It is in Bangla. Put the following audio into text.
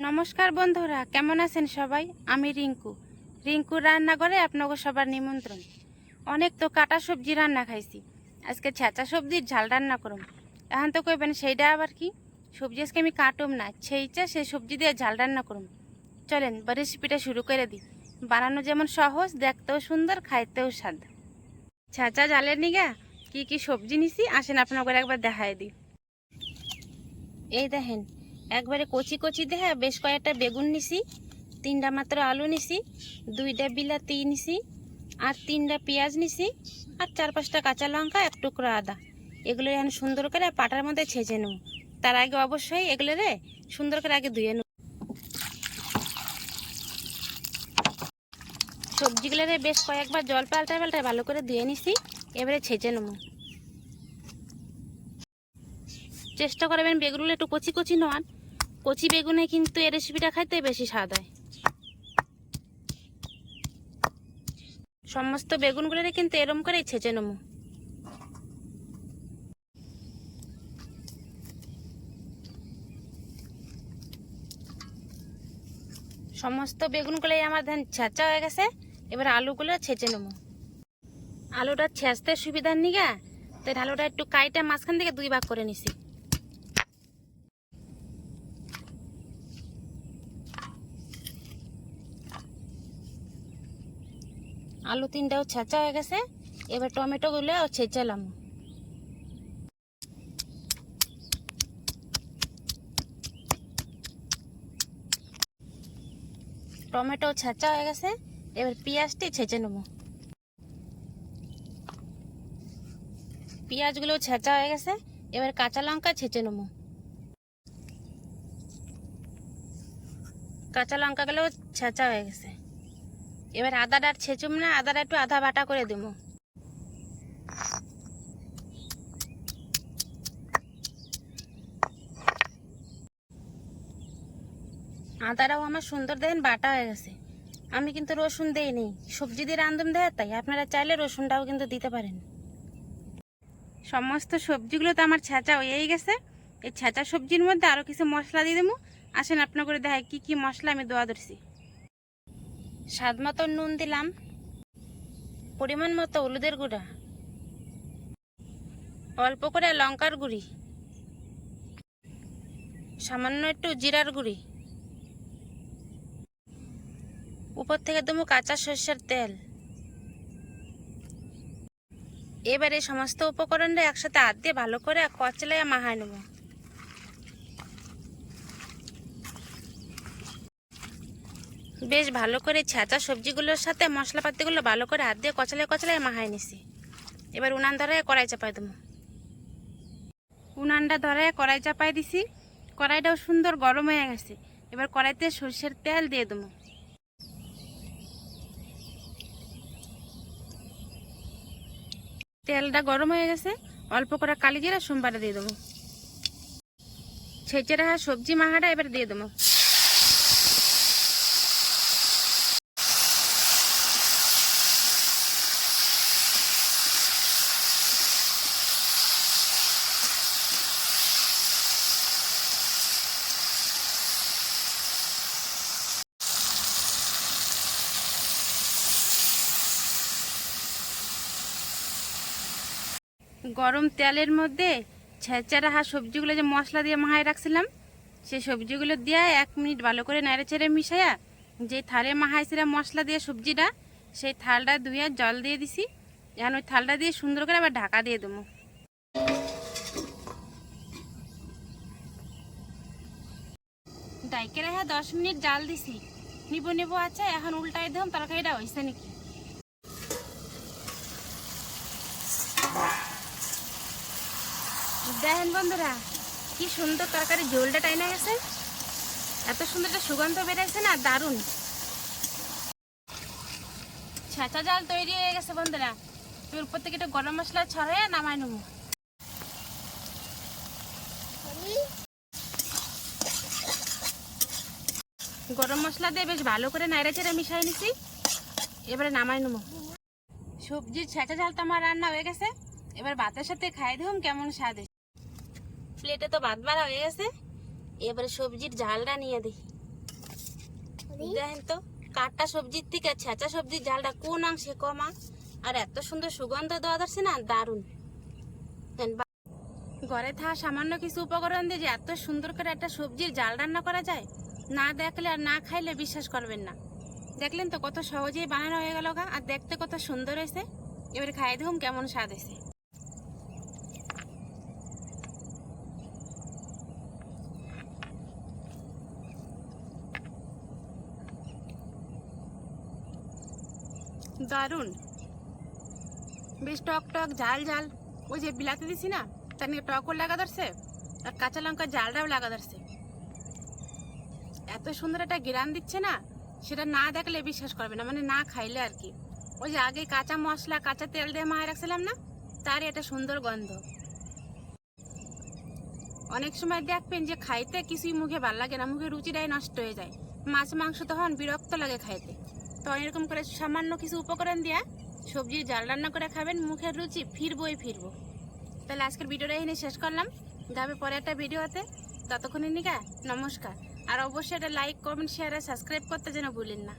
নমস্কার বন্ধুরা, কেমন আছেন সবাই? আমি রিঙ্কু। রিঙ্কুর রান্নাঘরে আপনাকে সবার নিমন্ত্রণ। অনেক তো কাটা সবজি রান্না খাইছি। আজকে ছেঁচা সবজির ঝাল রান্না করুম। এখন তো কইবেন, সেইটা আবার কি? সবজি আজকে আমি কাটুম না সেইটা সেই সবজি দিয়ে ঝাল রান্না করুম। চলেন রেসিপিটা শুরু করে দিই। বানানো যেমন সহজ, দেখতেও সুন্দর, খাইতেও স্বাদ। ছেঁচা ঝালের নিগা, কি কি সবজি নিছি, আসেন আপনাকে একবার দেখায় দিই। এই দেখেন একবারে কচি কচি দেখে বেশ কয়েকটা বেগুন নিছি, তিনটা মাত্র আলু নিছি, দুইটা বিলাতি নিছি, আর তিনটা পেঁয়াজ নিছি, আর চার পাঁচটা কাঁচা লঙ্কা, এক টুকরো আদা। এগুলো এখন সুন্দর করে পাটার মধ্যে ছেঁচে নেব। তার আগে অবশ্যই এগুলো রে সুন্দর করে আগে ধুয়ে নেব। সবজিগুলো রে বেশ কয়েকবার জল পাল্টা পাল্টা ভালো করে ধুয়ে নিছি, এবারে ছেঁচে নেব। চেষ্টা করবেন বেগুনগুলো একটু কচি কচি নেওয়ান কচি বেগুনে কিন্তু এই রেসিপিটা খাইতে বেশি স্বাদ হয়। সমস্ত বেগুনগুলোরে কিন্তু এরম করেই ছেঁচে নেব। সমস্ত বেগুনগুলোই আমার ধান ছেঁচা হয়ে গেছে, এবার আলুগুলো ছেঁচে নেব। আলুটা ছেঁচতে সুবিধার নিগা তো আলুটা একটু কাইটা মাঝখান থেকে দুই ভাগ করে নিছি। আলু তিনটাও ছেঁচা হয়ে গেছে। এবার টমেটো গুলো ছেঁচালাম। টমেটো ছেঁচা হয়ে গেছে। এবার পেঁয়াজটি ছেঁচে নেব। পেঁয়াজগুলো ছেঁচা হয়ে গেছে। এবার কাঁচা লঙ্কা ছেঁচে নেব। কাঁচা লঙ্কাগুলো ছেঁচা হয়ে গেছে। এবার আদাটা আর ছেঁচুম না, আদাটা একটু আধা বাটা করে দেবো। আদাটাও আমার সুন্দর দেখেন বাটা হয়ে গেছে। আমি কিন্তু রসুন দেইনি। সবজি দিয়ে রান্ধুম দেয় তাই, আপনারা চাইলে রসুনটাও কিন্তু দিতে পারেন। সমস্ত সবজিগুলো তো আমার ছেঁচা হয়েই গেছে। এই ছেঁচা সবজির মধ্যে আরও কিছু মশলা দিয়ে দেবো। আসেন আপনার করে দেখায় কি কি মশলা আমি দোয়া ধরছি। স্বাদ মতো নুন দিলাম। পরিমাণ মতো হলুদের গুঁড়া। অল্প করে লঙ্কার গুঁড়ি। সামান্য একটু জিরার গুঁড়ি। উপর থেকে দেবো কাঁচা সর্ষের তেল। এবারে সমস্ত উপকরণটা একসাথে হাত দিয়ে ভালো করে কচলায় মাহায় নেব। বেশ ভালো করে ছেঁচা সবজিগুলোর সাথে মশলাপাতিগুলো ভালো করে হাত দিয়ে কচলায় কচলায় মাহায় নিছি। এবার উনান ধরায় কড়াই চাপাই দেবো। উনানটা ধরায় কড়াই চাপাই দিছি। কড়াইটাও সুন্দর গরম হয়ে গেছে। এবার কড়াইতে সর্ষের তেল দিয়ে দেবো। তেলটা গরম হয়ে গেছে। অল্প করে কালি জিরা সোমবারে দিয়ে দেবো। ছেঁচে রাখা সবজি মাহাটা এবার দিয়ে দেবো। গরম তেলের মধ্যে ছেঁচা রাখা সবজিগুলো যে মশলা দিয়ে মাহায় রাখছিলাম, সেই সবজিগুলো দিয়ে এক মিনিট ভালো করে নেড়ে চেড়ে মিশাইয়া যে থালে মাহাইছিলাম মশলা দিয়ে সবজিটা, সেই থালটা ধুয়ে জল দিয়ে দিছি। এখন ওই থালটা দিয়ে সুন্দর করে আবার ঢাকা দিয়ে দেবো। ডাইকে রেখে দশ মিনিট জাল দিছি। নিবো নিবো আছে এখন উল্টাই দিলাম তরকারিটা হয়েছে নাকি? দেখেন বন্ধুরা, কি সুন্দর তরকারি, ঝোলটা টাইনা গেছে। এত সুন্দর একটা সুগন্ধ বেড়েছে না, দারুণ। ছেঁচা জাল তৈরি হয়ে গেছে বন্ধুরা। তুই উপর থেকে একটু গরম মশলা ছড়াইয়া নামাই নেব। গরম মশলা দিয়ে বেশ ভালো করে নাইড়া চেড়ে মিশাই নিছি। এবারে নামাই নেব। সবজির ছেঁচা ঝাল তো আমার রান্না হয়ে গেছে। এবার ভাতের সাথে খাই দিলাম কেমন স্বাদ। প্লেটে তো ভাত বাড়া হয়ে গেছে। এবারে সবজির ঝালটা নিয়ে দিই দেখেন তো কাটা সবজির থেকে ছেঁচা সবজির ঝালটা কোন অংশে কমা আর এত সুন্দর সুগন্ধ দেওয়া যাচ্ছে না দারুণ। ঘরে থাকা সামান্য কিছু উপকরণ দিয়ে যে এত সুন্দর করে একটা সবজির জাল রান্না করা যায় না দেখলে আর না খাইলে বিশ্বাস করবেন না। দেখলেন তো কত সহজেই বানানো হয়ে গেল গা আর দেখতে কত সুন্দর হয়েছে। এবারে খাই দেখুন কেমন স্বাদ হয়েছে। দারুণ। বেশ টক টক, ঝাল ঝাল। ওই যে বিলাতি দিছি না, তার নিয়ে টকও লাগা ধরছে, আর কাঁচা লঙ্কা জালটাও লাগা ধরছে। এত সুন্দর একটা গ্রান দিচ্ছে না, সেটা না দেখলে বিশ্বাস করবে না মানে না খাইলে আর কি। ওই যে আগে কাঁচা মশলা, কাঁচা তেল দিয়ে মায়ে রাখছিলাম না তারই একটা সুন্দর গন্ধ। অনেক সময় দেখবেন যে খাইতে কিছুই মুখে ভালো লাগে না, মুখে রুচিটাই নষ্ট হয়ে যায়। মাছ মাংস তখন বিরক্ত লাগে খাইতে। তো এরকম করে সামান্য কিছু উপকরণ দিয়ে সবজি জাল রান্না করে খাবেন, মুখের রুচি ফিরবই ফিরবো। তাহলে আজকের ভিডিওটা এখানে শেষ করলাম। যাবে পরে একটা ভিডিওতে। ততক্ষণে নিকা, নমস্কার। আর অবশ্যই এটা লাইক কমেন্ট শেয়ার আর সাবস্ক্রাইব করতে যেন ভুলেন না।